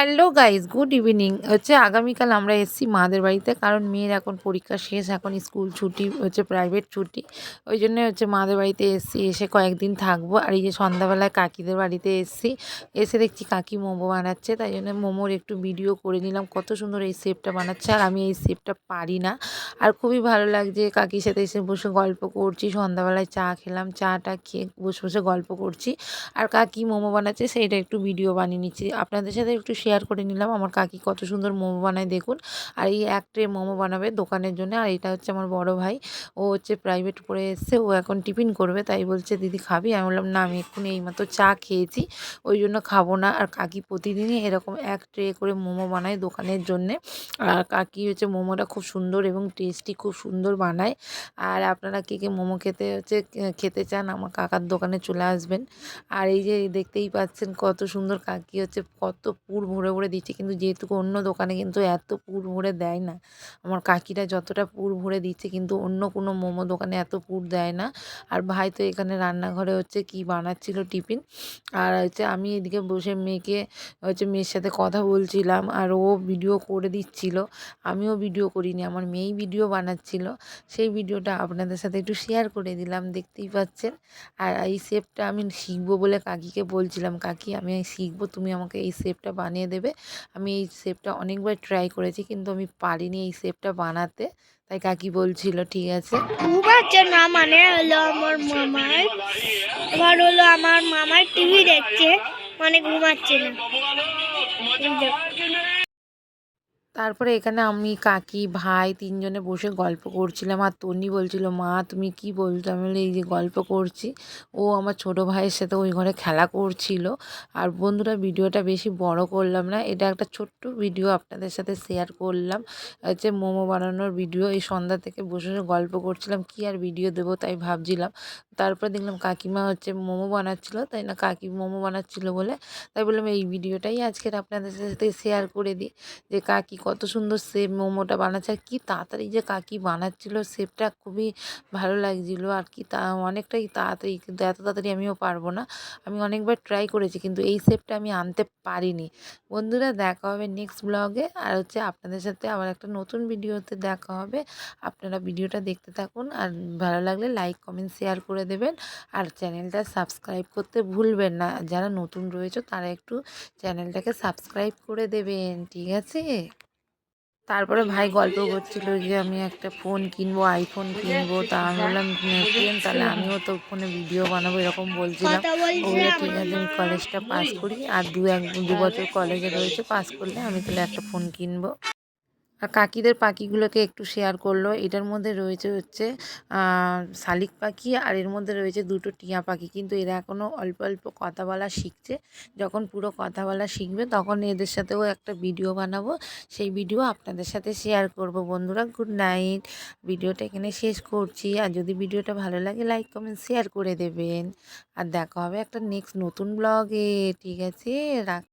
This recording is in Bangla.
হ্যালো গাইজ গুড ইভিনিং হচ্ছে আগামীকাল আমরা এসেছি মাদের বাড়িতে, কারণ মেয়ের এখন পরীক্ষা শেষ, এখন স্কুল ছুটি, হচ্ছে প্রাইভেট ছুটি। ওই জন্য হচ্ছে মাদের বাড়িতে এসেছি, এসে কয়েকদিন থাকব। আর এই যে সন্ধ্যাবেলায় কাকিদের বাড়িতে এসেছি, এসে দেখছি কাকি মোমো বানাচ্ছে, তাই জন্য মোমোর একটু ভিডিও করে নিলাম। কত সুন্দর এই শেপটা বানাচ্ছে, আর আমি এই শেপটা পারি না। আর খুবই ভালো লাগছে কাকির সাথে এসে বসে গল্প করছি, সন্ধ্যাবেলায় চা খেলাম, চাটা খেয়ে বসে বসে গল্প করছি। আর কাকি মোমো বানাচ্ছে, সেইটা একটু ভিডিও বানিয়ে নিচ্ছি। আপনাদের সাথে একটু শেয়ার করে নিলাম, আমার কাকি কত সুন্দর মোমো বানায়, দেখুন। আর এই এক ট্রে মোমো বানাবে দোকানের জন্য, আর এটা হচ্ছে আমার বড় ভাই। ও হচ্ছে প্রাইভেট পড়ে এসছে, ও এখন টিফিন করবে, তাই বলছে, দিদি, খাবি? আমি বললাম, না, আমি এক্ষুনি এইমাত্র চা খেয়েছি, ওই জন্য খাব না। আর কাকি প্রতিদিনই এরকম এক ট্রে করে মোমো বানায় দোকানের জন্যে। আর কাকি হচ্ছে মোমোটা খুব সুন্দর এবং টেস্টি খুব সুন্দর বানায়। আর আপনারা কে কে মোমো খেতে হচ্ছে খেতে চান, আমার কাকার দোকানে চলে আসবেন। আর এই যে দেখতেই পাচ্ছেন কত সুন্দর কাকি হচ্ছে, কত পুর ভরে ভরে দিচ্ছে। কিন্তু যেহেতু অন্য দোকানে কিন্তু এত পুর ভরে দেয় না, আমার কাকিরা যতটা পুর ভরে দিচ্ছে, কিন্তু অন্য কোনো মোমো দোকানে এত পুর দেয় না। আর ভাই তো এখানে রান্নাঘরে হচ্ছে কি বানাচ্ছিল টিফিন। আর হচ্ছে আমি এদিকে বসে মেয়েকে, হচ্ছে মেয়ের সাথে কথা বলছিলাম, আর ও ভিডিও করে দিচ্ছিল। আমিও ভিডিও করিনি, আমার মেয়েই ভিডিও বানাচ্ছিল। সেই ভিডিওটা আপনাদের সাথে একটু শেয়ার করে দিলাম, দেখতেই পাচ্ছেন। আর এই শেপটা আমি শিখব বলে কাকিকে বলছিলাম, কাকি, আমি শিখব, তুমি আমাকে এই শেপটা বানিয়ে দেবে। আমি এই শেপটা অনেকবার ট্রাই করেছি, কিন্তু আমি পারিনি এই শেপটা বানাতে। তাই কাকি বলছিল, ঠিক আছে। না মানে আমার হলো আমার টিভি দেখছে মানে ঘুমাচ্ছে না। তারপরে এখানে আমি কাকি, ভাই তিনজনে বসে গল্প করছিলাম আর তন্নি বলছিল, মা, তুমি কি বলছো? আমি বলি, এই যে গল্প করছি। ও আমার ছোট ভাইয়ের সাথে ওই ঘরে খেলা করছিল। আর বন্ধুরা, ভিডিওটা বেশি বড় করলাম না, এটা একটা ছোট্ট ভিডিও আপনাদের সাথে শেয়ার করলাম। হচ্ছে মোমো বানানোর ভিডিও, এই সন্ধ্যা থেকে বসে বসে গল্প করছিলাম, কি আর ভিডিও দেবো তাই ভাবছিলাম। তারপরে দেখলাম কাকিমা হচ্ছে মোমো বানাচ্ছিল, তাই না, কাকি মোমো বানাচ্ছিল বলে। তাই বললাম, এই ভিডিওটাই আজকের আপনাদের সাথে শেয়ার করে দিই, যে কাকি কত সুন্দর শেপ মোমোটা বানাচ্ছে আর কি তাড়াতাড়ি যে কাকি বানাচ্ছিল শেপটা খুবই ভালো লাগছিল আর কি তা অনেকটাই তাড়াতাড়ি কিন্তু এত তাড়াতাড়ি আমিও পারব না। আমি অনেকবার ট্রাই করেছি কিন্তু এই শেপটা আমি আনতে পারিনি। বন্ধুরা দেখা হবে নেক্সট ব্লগে আর হচ্ছে আপনাদের সাথে আবার একটা নতুন ভিডিওতে দেখা হবে। আপনারা ভিডিওটা দেখতে থাকুন আর ভালো লাগলে লাইক কমেন্ট শেয়ার করে দেবেন আর চ্যানেলটা সাবস্ক্রাইব করতে ভুলবেন না। যারা নতুন রয়েছে তারা একটু চ্যানেলটাকে সাবস্ক্রাইব করে দেবেন, ঠিক আছে? তারপরে ভাই গল্প করছিল যে আমি একটা ফোন কিনবো আইফোন কিনবো। তা আমি বললাম কেন। তাহলে আমিও তো ফোনে ভিডিও বানাবো এরকম বলছিলাম। ওগুলো ঠিক আছে আমি কলেজটা পাস করি। আর দু এক দু বছর কলেজে রয়েছে পাস করলে আমি তাহলে একটা ফোন কিনবো। আর কাকিদের পাখিগুলোকে একটু শেয়ার করল। এটার মধ্যে রয়েছে হচ্ছে শালিক পাখি আর এর মধ্যে রয়েছে দুটো টিয়া পাখি। কিন্তু এরা এখনও অল্প অল্প কথা বলা শিখছে। যখন পুরো কথা বলা শিখবে তখন এদের সাথেও একটা ভিডিও বানাবো। সেই ভিডিও আপনাদের সাথে শেয়ার করব। বন্ধুরা গুড নাইট ভিডিওটা এখানে শেষ করছি। আর যদি ভিডিওটা ভালো লাগে লাইক কমেন্ট শেয়ার করে দেবেন। আর দেখা হবে একটা নেক্সট নতুন ব্লগে ঠিক আছে, রাখ